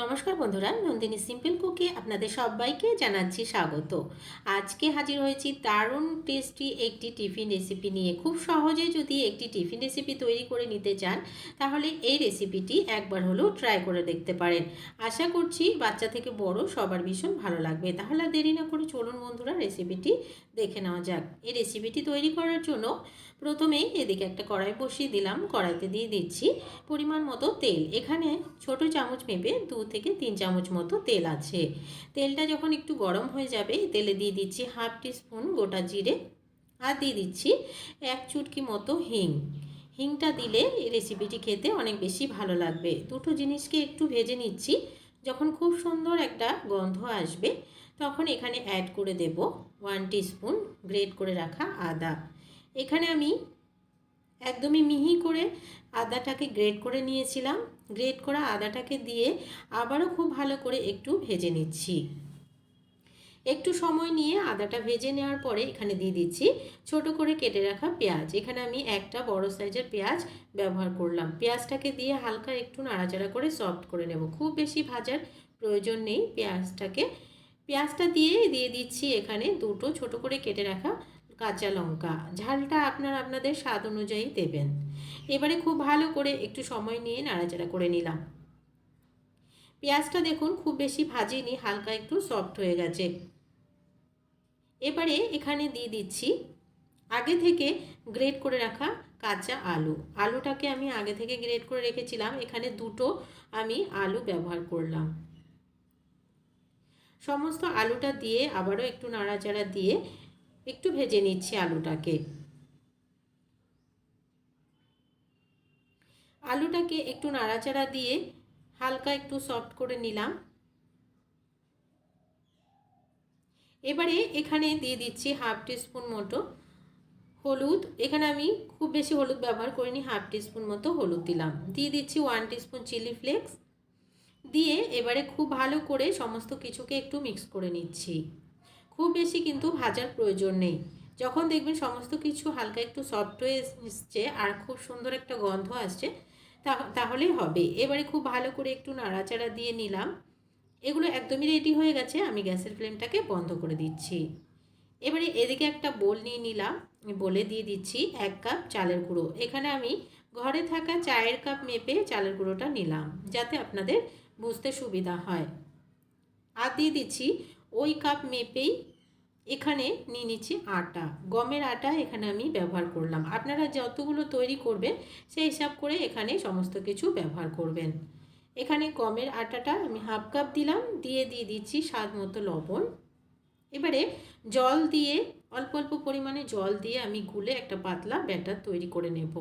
নমস্কার বন্ধুরা, নন্দিনী সিম্পল কুকে আপনাদের সবাইকে জানাচ্ছি স্বাগত। আজকে হাজির হয়েছি দারুণ টেস্টি একটি টিফিন রেসিপি নিয়ে। খুব সহজে যদি একটি টিফিন রেসিপি তৈরি করে নিতে চান, তাহলে এই রেসিপিটি একবার হলেও ট্রাই করে দেখতে পারেন। আশা করছি বাচ্চা থেকে বড় সবার ভীষণ ভালো লাগবে। তাহলে দেরি না করে চলুন বন্ধুরা রেসিপিটি দেখে নেওয়া যাক। এই রেসিপিটি তৈরি করার জন্য প্রথমেই এদিকে একটা কড়াই বসিয়ে দিলাম। কড়াইতে দিয়ে দিচ্ছি পরিমাণ মতো তেল। এখানে ছোট চামচ মেপে দু থেকে তিন চামচ মতো তেল আছে। তেলটা যখন একটু গরম হয়ে যাবে, তেলে দিয়ে দিচ্ছি হাফ টিস্পুন গোটা জিরে আর দিয়ে দিচ্ছি এক চুটকি মতো হিং। হিংটা দিলে রেসিপিটি খেতে অনেক বেশি ভালো লাগবে। দুটো জিনিসকে একটু ভেজে নিচ্ছি। যখন খুব সুন্দর একটা গন্ধ আসবে, তখন এখানে অ্যাড করে দেব ওয়ান টিস্পুন গ্রেট করে রাখা আদা। এখানে আমি একদমই মিহি করে আদাটাকে গ্রেট করে নিয়েছিলাম। গ্রেট করা আদাটাকে দিয়ে আবারও খুব ভালো করে একটু ভেজে নিচ্ছি। একটু সময় নিয়ে আদাটা ভেজে নেওয়ার পরে এখানে দিয়ে দিচ্ছি ছোট করে কেটে রাখা পেঁয়াজ। এখানে আমি একটা বড় সাইজের পেঁয়াজ ব্যবহার করলাম। পেঁয়াজটাকে দিয়ে হালকা একটু নাড়াচাড়া করে সফট করে নেব। খুব বেশি ভাজার প্রয়োজন নেই পেঁয়াজটাকে। পেঁয়াজটা দিয়ে দিয়ে দিচ্ছি এখানে দুটো ছোট করে কেটে রাখা কাঁচা লঙ্কা। ঝালটা আপনারা আপনাদের স্বাদ অনুযায়ী দেবেন। এবারে খুব ভালো করে একটু সময় নিয়ে নাড়াচাড়া করে নিলাম। পেঁয়াজটা দেখুন, খুব বেশি ভাজিনি, হালকা একটু সফট হয়ে গেছে। এবারে এখানে দিয়ে দিচ্ছি আগে থেকে গ্রেট করে রাখা কাঁচা আলু। আলুটাকে আমি আগে থেকে গ্রেট করে রেখেছিলাম। এখানে দুটো আমি আলু ব্যবহার করলাম। সমস্ত আলুটা দিয়ে আবারও একটু নাড়াচাড়া দিয়ে একটু ভেজে নিচ্ছি আলুটাকে। আলুটাকে একটু নাড়াচাড়া দিয়ে হালকা একটু সফট করে নিলাম। এবারে এখানে দিয়ে দিচ্ছি হাফ টিস্পুন মতো হলুদ। এখানে আমি খুব বেশি হলুদ ব্যবহার করিনি, হাফ টিস্পুন মতো হলুদ দিলাম। দিয়ে দিচ্ছি ওয়ান টিস্পুন চিলি ফ্লেক্স। দিয়ে এবারে খুব ভালো করে সমস্ত কিছুকে একটু মিক্স করে নিচ্ছি। খুব বেশি কিন্তু ভাজার প্রয়োজন নেই। যখন দেখবেন সমস্ত কিছু হালকা একটু সফট হয়ে এসছে আর খুব সুন্দর একটা গন্ধ আসছে তাহলেই হবে। এবারে খুব ভালো করে একটু নাড়াচাড়া দিয়ে নিলাম। এগুলো একদমই রেডি হয়ে গেছে, আমি গ্যাসের ফ্লেমটাকে বন্ধ করে দিচ্ছি। এবারে এদিকে একটা বোল নিয়ে নিলাম বলে দিয়ে দিচ্ছি এক কাপ চালের গুঁড়ো। এখানে আমি ঘরে থাকা চায়ের কাপ মেপে চালের গুঁড়োটা নিলাম, যাতে আপনাদের বুঝতে সুবিধা হয়। আর দিয়ে দিচ্ছি ওই কাপ মেপেই এখানে নিয়ে নিচ্ছি আটা। গমের আটা এখানে আমি ব্যবহার করলাম। আপনারা যতগুলো তৈরি করবেন, সেই হিসাব করে এখানে সমস্ত কিছু ব্যবহার করবেন। এখানে গমের আটাটা আমি হাফ কাপ দিলাম, দিয়ে দিয়ে দিচ্ছি স্বাদ মতো লবণ। এবারে জল দিয়ে, অল্প অল্প পরিমাণে জল দিয়ে আমি গুলে একটা পাতলা ব্যাটার তৈরি করে নেব।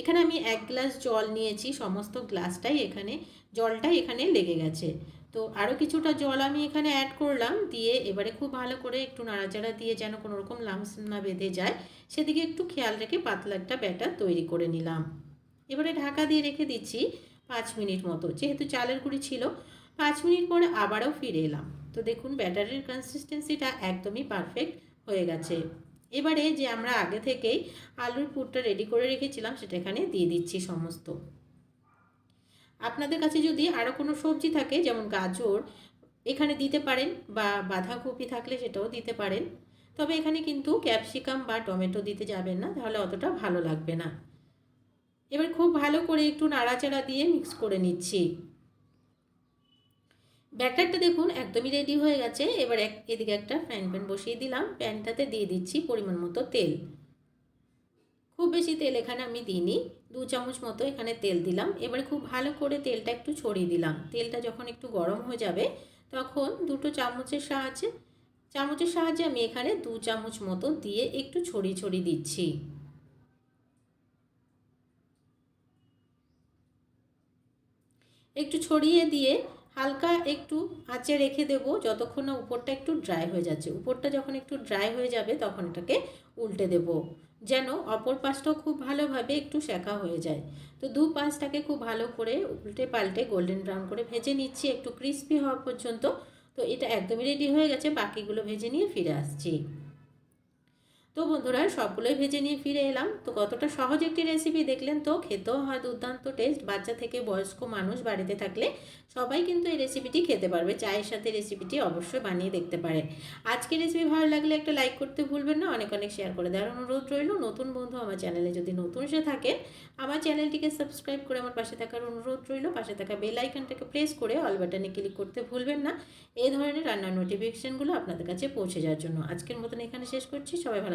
এখানে আমি এক গ্লাস জল নিয়েছি, সমস্ত গ্লাসটাই এখানে, জলটাই এখানে লেগে গেছে। তো আরও কিছুটা জল আমি এখানে অ্যাড করলাম, দিয়ে এবারে খুব ভালো করে একটু নাড়াচাড়া দিয়ে যেন কোনো রকম লামস না বেঁধে যায়, সেদিকে একটু খেয়াল রেখে পাতলা একটা ব্যাটার তৈরি করে নিলাম। এবারে ঢাকা দিয়ে রেখে দিচ্ছি পাঁচ মিনিট মতো, যেহেতু চালের গুঁড়ি ছিল। পাঁচ মিনিট পরে আবারও ফিরে এলাম। তো দেখুন ব্যাটারের কনসিস্টেন্সিটা একদমই পারফেক্ট হয়ে গেছে। এবারে যে আমরা আগে থেকেই আলুর পুরটা রেডি করে রেখেছিলাম, সেটা এখানে দিয়ে দিচ্ছি সমস্ত। আপনাদের কাছে যদি আরও কোনো সবজি থাকে, যেমন গাজর, এখানে দিতে পারেন বা বাঁধাকপি থাকলে সেটাও দিতে পারেন। তবে এখানে কিন্তু ক্যাপসিকাম বা টমেটো দিতে যাবেন না, তাহলে অতটা ভালো লাগবে না। এবার খুব ভালো করে একটু নাড়াচাড়া দিয়ে মিক্স করে নিচ্ছি। ব্যাটারটা দেখুন একদমই রেডি হয়ে গেছে। এবার এক, এদিকে একটা ফ্যান প্যান বসিয়ে দিলাম। প্যানটাতে দিয়ে দিচ্ছি পরিমাণ মতো তেল। খুব বেশি তেল এখানে আমি দিইনি। দু চামচ মতো এখানে তেল দিলাম। এবারে খুব ভালো করে তেলটা একটু ছড়িয়ে দিলাম। তেলটা যখন একটু গরম হয়ে যাবে, তখন দুটো চামচের সাহায্যে চামচের সাহায্যে আমি এখানে দু চামচ মতো দিয়ে একটু ছড়িয়ে ছড়িয়ে দিচ্ছি। একটু ছড়িয়ে দিয়ে হালকা একটু আঁচে রেখে দেব যতক্ষণ না উপরটা একটু ড্রাই হয়ে যাচ্ছে। উপরটা যখন একটু ড্রাই হয়ে যাবে তখন এটাকে উল্টে দেব, যেন অপর পাশটাও খুব ভালোভাবে একটু শেখা হয়ে যায়। তো দু পাশটাকে খুব ভালো করে উল্টে পাল্টে গোল্ডেন ব্রাউন করে ভেজে নিচ্ছি, একটু ক্রিস্পি হওয়া পর্যন্ত। তো এটা একদমই রেডি হয়ে গেছে, বাকিগুলো ভেজে নিয়ে ফিরে আসছি। তো বন্ধুরা, সবগুলোই ভেজে নিয়ে ফিরে এলাম। তো কতটা সহজ একটি রেসিপি দেখলেন তো, খেতেও হয় দুর্দান্ত টেস্ট বাচ্চা থেকে বয়স্ক মানুষ বাড়িতে থাকলে সবাই কিন্তু এই রেসিপিটি খেতে পারবে। চায়ের সাথে রেসিপিটি অবশ্যই বানিয়ে দেখতে পারেন আজকের রেসিপি ভালো লাগলে একটা লাইক করতে ভুলবেন না। অনেক অনেক শেয়ার করে দেওয়ার অনুরোধ রইল। নতুন বন্ধু আমার চ্যানেলে যদি নতুন সে থাকেন, আমার চ্যানেলটিকে সাবস্ক্রাইব করে আমার পাশে থাকার অনুরোধ রইল। পাশে থাকা বেল আইকনটাকে প্রেস করে অল বাটনে ক্লিক করতে ভুলবেন না। এই ধরনের রান্নার নোটিফিকেশানগুলো আপনাদের কাছে পৌঁছে যাওয়ার জন্য। আজকের মতন এখানে শেষ করছি। সবাই